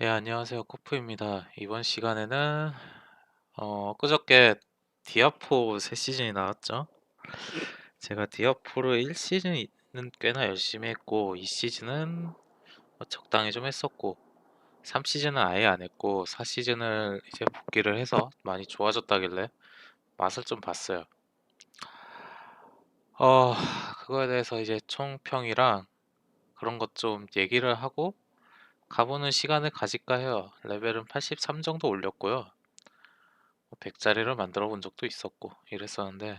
예, 안녕하세요. 코프입니다. 이번 시간에는 어, 그저께 디아포 새 시즌이 나왔죠. 제가 디아포를 1시즌은 꽤나 열심히 했고 2시즌은 뭐 적당히 좀 했었고 3시즌은 아예 안 했고 4시즌을 이제 복귀를 해서 많이 좋아졌다길래 맛을 좀 봤어요. 어, 그거에 대해서 이제 총평이랑 그런 것 좀 얘기를 하고 가보는 시간을 가질까 해요. 레벨은 83 정도 올렸고요. 100짜리를 만들어 본 적도 있었고 이랬었는데.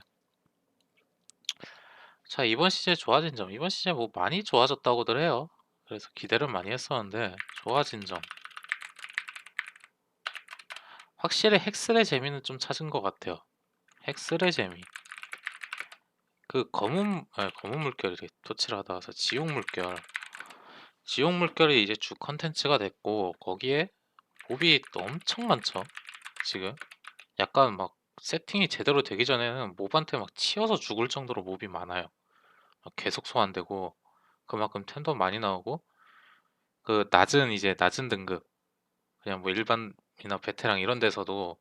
자 이번 시즌 좋아진 점. 이번 시즌 뭐 많이 좋아졌다고들 해요. 그래서 기대를 많이 했었는데 좋아진 점. 확실히 헥슬의 재미는 좀 찾은 것 같아요. 헥슬의 재미. 그 검은 아니, 검은 물결이 토치를 하다 와서 지옥 물결 지옥 물결이 이제 주 컨텐츠가 됐고 거기에 몹이 또 엄청 많죠 지금 약간 막 세팅이 제대로 되기 전에는 몹한테 막 치여서 죽을 정도로 몹이 많아요. 계속 소환되고 그만큼 템도 많이 나오고 그 낮은 이제 낮은 등급 그냥 뭐 일반이나 베테랑 이런 데서도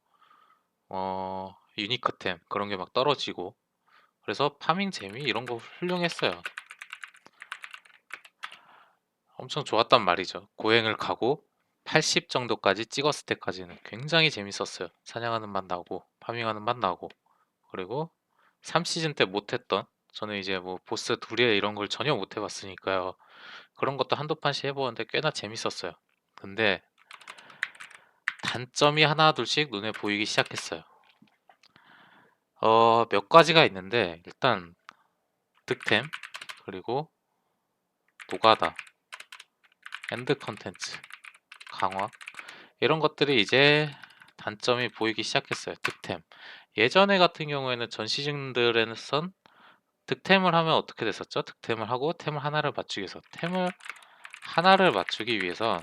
어 유니크템 그런 게 막 떨어지고 그래서 파밍 재미 이런 거 훌륭했어요. 엄청 좋았단 말이죠. 고행을 가고 80 정도까지 찍었을 때까지는 굉장히 재밌었어요. 사냥하는 맛 나고 파밍하는 맛 나고 그리고 3시즌 때 못했던 저는 이제 뭐 보스 둘이 이런 걸 전혀 못 해봤으니까요. 그런 것도 한두 판씩 해보는데 꽤나 재밌었어요. 근데 단점이 하나 둘씩 눈에 보이기 시작했어요. 어, 몇 가지가 있는데 일단 득템 그리고 노가다 엔드 컨텐츠 강화 이런 것들이 이제 단점이 보이기 시작했어요. 득템 예전에 같은 경우에는 전 시즌들에선 득템을 하면 어떻게 됐었죠? 득템을 하고 템을 하나를 맞추기 위해서 템을 하나를 맞추기 위해서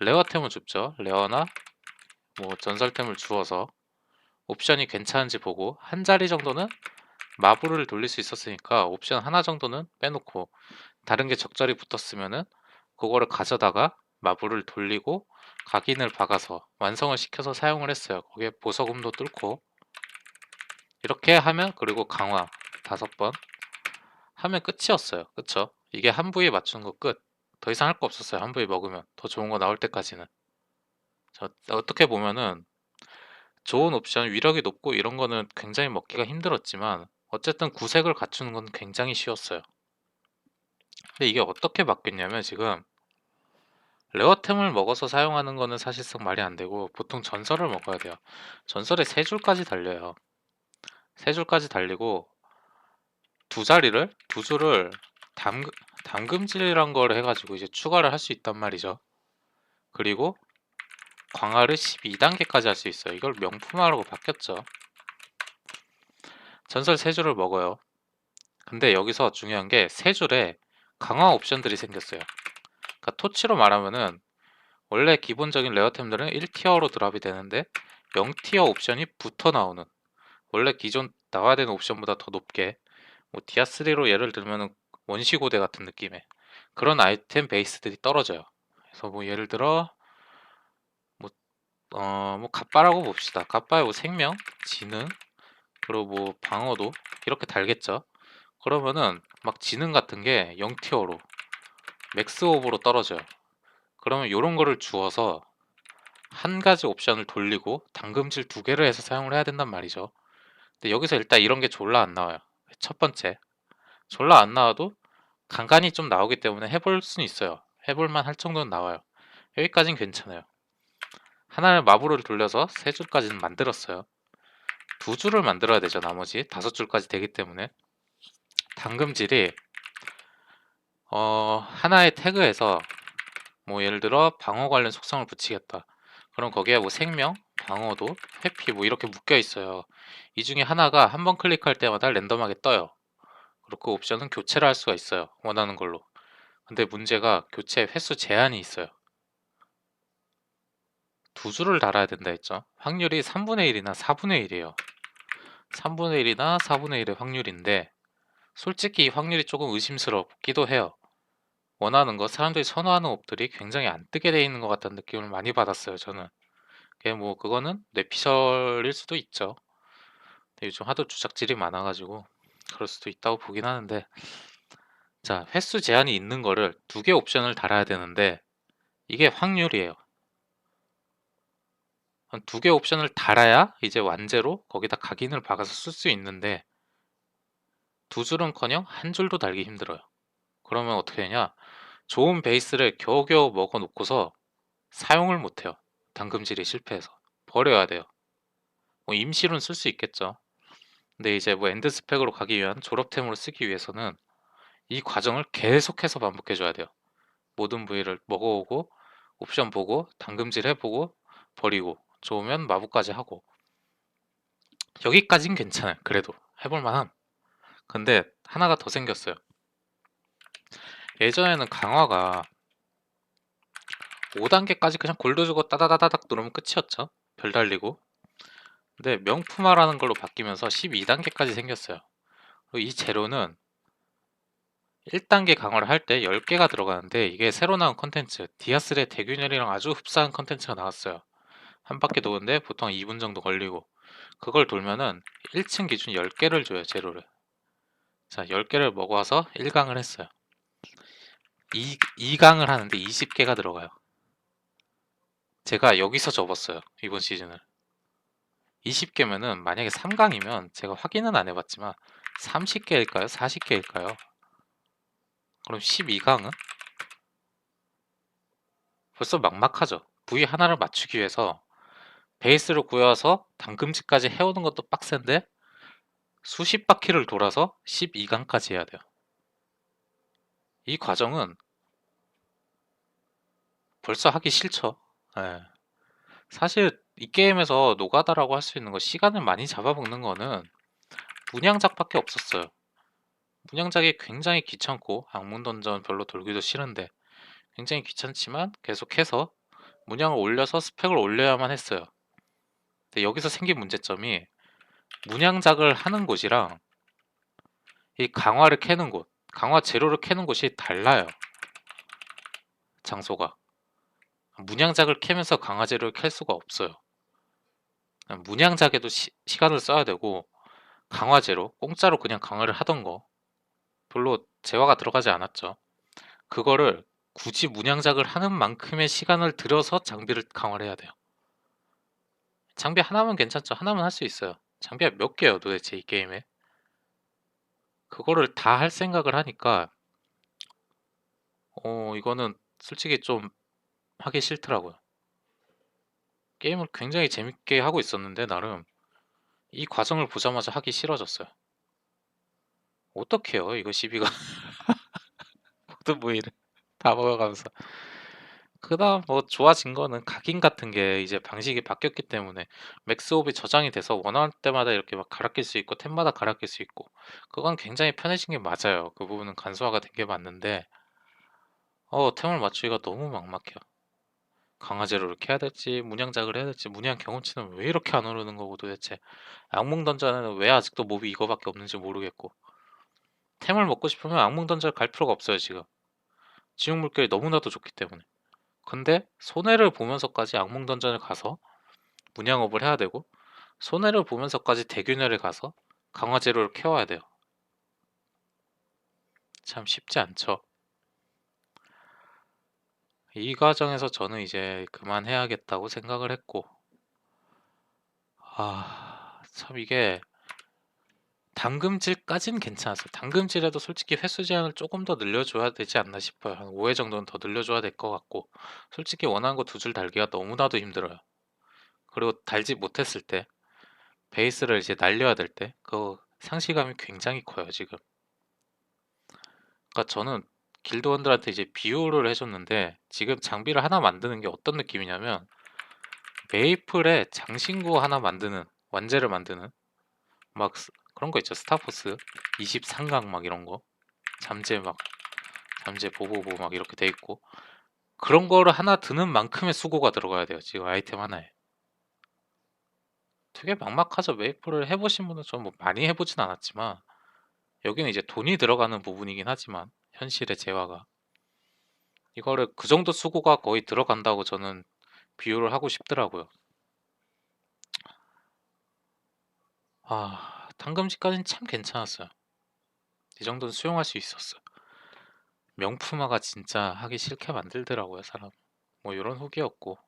레어템을 줍죠. 레어나 뭐 전설템을 주어서 옵션이 괜찮은지 보고 한 자리 정도는 마블을 돌릴 수 있었으니까 옵션 하나 정도는 빼놓고 다른 게 적절히 붙었으면은 그거를 가져다가 마블을 돌리고 각인을 박아서 완성을 시켜서 사용을 했어요. 거기에 보석음도 뚫고 이렇게 하면 그리고 강화 다섯 번 하면 끝이었어요. 그쵸? 이게 한 부위에 맞추는 거 끝. 더 이상 할 거 없었어요. 한 부위 먹으면 더 좋은 거 나올 때까지는. 저 어떻게 보면은 좋은 옵션 위력이 높고 이런 거는 굉장히 먹기가 힘들었지만 어쨌든 구색을 갖추는 건 굉장히 쉬웠어요. 근데 이게 어떻게 바뀌었냐면 지금 레어템을 먹어서 사용하는 거는 사실상 말이 안 되고 보통 전설을 먹어야 돼요. 전설에 세 줄까지 달려요. 세 줄까지 달리고 두 자리를 두 줄을 담금 담금질이란 걸 해가지고 이제 추가를 할 수 있단 말이죠. 그리고 광화를 12단계까지 할 수 있어요. 이걸 명품화라고 바뀌었죠. 전설 세 줄을 먹어요. 근데 여기서 중요한 게 세 줄에 강화 옵션들이 생겼어요. 그러니까 토치로 말하면은 원래 기본적인 레어템들은 1티어로 드랍이 되는데 0티어 옵션이 붙어 나오는 원래 기존 나와야 되는 옵션보다 더 높게 뭐 디아3로 예를 들면 원시고대 같은 느낌의 그런 아이템 베이스들이 떨어져요. 그래서 뭐 예를 들어 뭐, 어, 뭐 갑바라고 봅시다. 갑바의 뭐 생명, 지능, 그리고 뭐 방어도 이렇게 달겠죠. 그러면은 막 지능 같은 게 0티어로 맥스 오버로 떨어져요. 그러면 이런 거를 주어서 한 가지 옵션을 돌리고 당금질 두 개를 해서 사용을 해야 된단 말이죠. 근데 여기서 일단 이런 게 졸라 안 나와요. 첫 번째. 졸라 안 나와도 간간히 좀 나오기 때문에 해볼 수는 있어요. 해볼만 할 정도는 나와요. 여기까진 괜찮아요. 하나를 마블을 돌려서 세 줄까지는 만들었어요. 두 줄을 만들어야 되죠. 나머지 다섯 줄까지 되기 때문에 당금질이 어, 하나의 태그에서 뭐 예를 들어 방어 관련 속성을 붙이겠다. 그럼 거기에 뭐 생명, 방어도, 회피 뭐 이렇게 묶여 있어요. 이 중에 하나가 한 번 클릭할 때마다 랜덤하게 떠요. 그리고 그 옵션은 교체를 할 수가 있어요. 원하는 걸로. 근데 문제가 교체 횟수 제한이 있어요. 두 줄을 달아야 된다 했죠. 확률이 3분의 1이나 4분의 1이에요. 3분의 1이나 4분의 1의 확률인데 솔직히 이 확률이 조금 의심스럽기도 해요. 원하는 거 사람들이 선호하는 옵들이 굉장히 안 뜨게 돼 있는 것 같다는 느낌을 많이 받았어요 저는. 그게 뭐 그거는 뇌피셜일 수도 있죠. 근데 요즘 하도 주작질이 많아 가지고 그럴 수도 있다고 보긴 하는데 자 횟수 제한이 있는 거를 두개 옵션을 달아야 되는데 이게 확률이에요. 한두개 옵션을 달아야 이제 완제로 거기다 각인을 박아서 쓸 수 있는데 두 줄은커녕 한 줄도 달기 힘들어요. 그러면 어떻게 되냐? 좋은 베이스를 겨우겨우 먹어 놓고서 사용을 못 해요. 당금질이 실패해서 버려야 돼요. 뭐 임시로는 쓸 수 있겠죠. 근데 이제 뭐 엔드 스펙으로 가기 위한 졸업템으로 쓰기 위해서는 이 과정을 계속해서 반복해 줘야 돼요. 모든 부위를 먹어 오고 옵션 보고 당금질 해 보고 버리고 좋으면 마부까지 하고 여기까진 괜찮아요. 그래도 해 볼 만함. 근데 하나가 더 생겼어요. 예전에는 강화가 5단계까지 그냥 골드 주고 따다다다닥 누르면 끝이었죠. 별 달리고. 근데 명품화라는 걸로 바뀌면서 12단계까지 생겼어요. 이 재료는 1단계 강화를 할 때 10개가 들어가는데 이게 새로 나온 컨텐츠 디아스의 대균열이랑 아주 흡사한 컨텐츠가 나왔어요. 한 바퀴 도는데 보통 2분 정도 걸리고 그걸 돌면은 1층 기준 10개를 줘요 재료를 자 10개를 먹어서 1강을 했어요 2, 2강을 하는데 20개가 들어가요 제가 여기서 접었어요 이번 시즌을 20개면은 만약에 3강이면 제가 확인은 안 해봤지만 30개일까요? 40개일까요? 그럼 12강은? 벌써 막막하죠 부위 하나를 맞추기 위해서 베이스를 구해와서 당금지까지 해오는 것도 빡센데 수십 바퀴를 돌아서 12강까지 해야 돼요. 이 과정은 벌써 하기 싫죠. 예. 사실 이 게임에서 노가다라고 할 수 있는 거 시간을 많이 잡아먹는 거는 문양작밖에 없었어요. 문양작이 굉장히 귀찮고 악문 던전 별로 돌기도 싫은데 굉장히 귀찮지만 계속해서 문양을 올려서 스펙을 올려야만 했어요. 근데 여기서 생긴 문제점이 문양작을 하는 곳이랑 이 강화를 캐는 곳, 강화 재료를 캐는 곳이 달라요. 장소가. 문양작을 캐면서 강화 재료를 캘 수가 없어요. 문양작에도 시, 간을 써야 되고 강화 재료, 공짜로 그냥 강화를 하던 거 별로 재화가 들어가지 않았죠. 그거를 굳이 문양작을 하는 만큼의 시간을 들여서 장비를 강화를 해야 돼요. 장비 하나면 괜찮죠. 하나면 할 수 있어요. 장비가 몇 개예요 도대체 이 게임에? 그거를 다 할 생각을 하니까 어 이거는 솔직히 좀 하기 싫더라고요. 게임을 굉장히 재밌게 하고 있었는데 나름 이 과정을 보자마자 하기 싫어졌어요. 어떡해요 이거 시비가 모든 부위를 다 먹어가면서 그다음 뭐 좋아진 거는 각인 같은 게 이제 방식이 바뀌었기 때문에 맥스옵이 저장이 돼서 원할 때마다 이렇게 막 갈아 낄 수 있고 템마다 갈아 낄 수 있고 그건 굉장히 편해진 게 맞아요. 그 부분은 간소화가 된 게 맞는데 어 템을 맞추기가 너무 막막해요. 강화제로를 캐야 될지 문양작을 해야 될지 문양 경험치는 왜 이렇게 안 오르는 거고 도대체 악몽 던전에는 왜 아직도 몹이 이거밖에 없는지 모르겠고 템을 먹고 싶으면 악몽 던전 갈 필요가 없어요 지금 지옥 물결이 너무나도 좋기 때문에 근데 손해를 보면서까지 악몽 던전을 가서 문양업을 해야 되고 손해를 보면서까지 대균열에 가서 강화 재료를 캐와야 돼요. 참 쉽지 않죠. 이 과정에서 저는 이제 그만해야겠다고 생각을 했고 아, 참 이게 당금질까진 괜찮았어요. 당금질에도 솔직히 횟수 제한을 조금 더 늘려줘야 되지 않나 싶어요. 한 5 회 정도는 더 늘려줘야 될 것 같고 솔직히 원하는 거두줄 달기가 너무나도 힘들어요. 그리고 달지 못했을 때 베이스를 이제 날려야 될 때 그 상실감이 굉장히 커요 지금. 그러니까 저는 길드원들한테 이제 비유를 해 줬는데 지금 장비를 하나 만드는 게 어떤 느낌이냐면 메이플에 장신구 하나 만드는 완제를 만드는 막 그런 거 있죠. 스타포스 23강 막 이런 거. 잠재 막 잠재 보보보 막 이렇게 돼 있고 그런 거를 하나 드는 만큼의 수고가 들어가야 돼요. 지금 아이템 하나에. 되게 막막하죠. 메이플을 해보신 분은 저뭐 많이 해보진 않았지만 여기는 이제 돈이 들어가는 부분이긴 하지만 현실의 재화가 이거를 그 정도 수고가 거의 들어간다고 저는 비유를 하고 싶더라고요. 아, 당금지까지는 참 괜찮았어요. 이 정도는 수용할 수 있었어요. 명품화가 진짜 하기 싫게 만들더라고요, 사람. 뭐 이런 후기였고.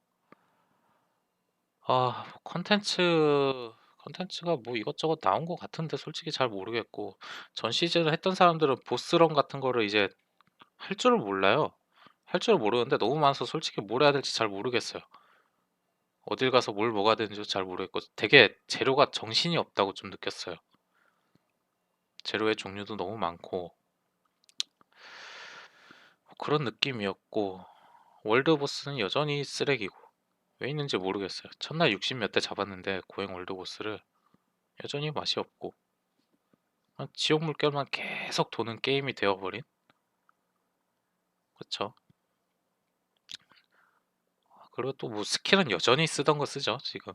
아, 뭐 컨텐츠 컨텐츠가 뭐 이것저것 나온 것 같은데 솔직히 잘 모르겠고 전 시즌을 했던 사람들은 보스런 같은 거를 이제 할 줄을 몰라요. 할 줄을 모르는데 너무 많아서 솔직히 뭘 해야 될지 잘 모르겠어요. 어딜 가서 뭘 먹어야 되는지 잘 모르겠고 되게 재료가 정신이 없다고 좀 느꼈어요. 재료의 종류도 너무 많고 뭐 그런 느낌이었고 월드 보스는 여전히 쓰레기고 왜 있는지 모르겠어요. 첫날 60 몇 대 잡았는데 고행 월드 보스를 여전히 맛이 없고 지옥 물결만 계속 도는 게임이 되어버린 그쵸? 그리고 또 뭐 스킬은 여전히 쓰던 거 쓰죠 지금.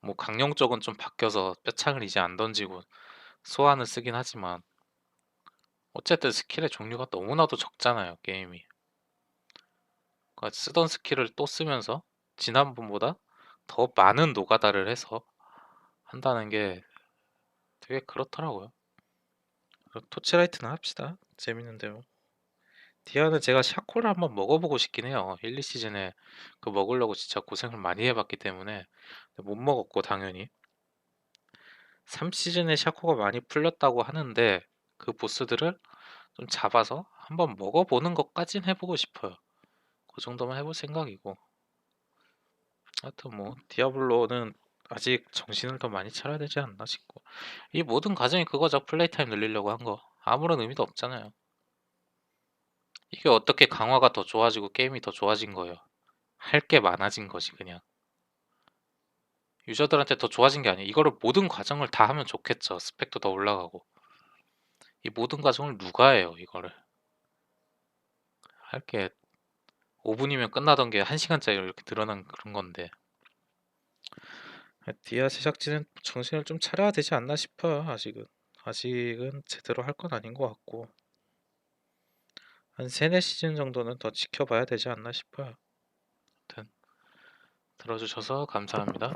뭐 강령 쪽은 좀 바뀌어서 뼈창을 이제 안 던지고 소환을 쓰긴 하지만 어쨌든 스킬의 종류가 너무나도 적잖아요 게임이. 그러니까 쓰던 스킬을 또 쓰면서 지난번보다 더 많은 노가다를 해서 한다는 게 되게 그렇더라고요. 그럼 토치라이트나 합시다. 재밌는데요 디아는 제가 샤코를 한번 먹어보고 싶긴 해요. 1, 2 시즌에 그 먹으려고 진짜 고생을 많이 해봤기 때문에. 못 먹었고 당연히. 3 시즌에 샤코가 많이 풀렸다고 하는데 그 보스들을 좀 잡아서 한번 먹어보는 것까진 해보고 싶어요. 그 정도만 해볼 생각이고. 하여튼 뭐 디아블로는 아직 정신을 더 많이 차려야 되지 않나 싶고. 이 모든 과정이 그거죠. 플레이 타임 늘리려고 한 거. 아무런 의미도 없잖아요 이게 어떻게 강화가 더 좋아지고 게임이 더 좋아진 거예요? 할 게 많아진 것이 그냥. 유저들한테 더 좋아진 게 아니에요. 이거를 모든 과정을 다 하면 좋겠죠 스펙도 더 올라가고. 이 모든 과정을 누가 해요 이거를? 할 게 5분이면 끝나던 게 1시간짜리 이렇게 늘어난 그런 건데. 디아 제작진은 정신을 좀 차려야 되지 않나 싶어요 아직은. 아직은 제대로 할 건 아닌 것 같고 한 3, 4시즌 정도는 더 지켜봐야 되지 않나 싶어요. 아무튼 들어주셔서 감사합니다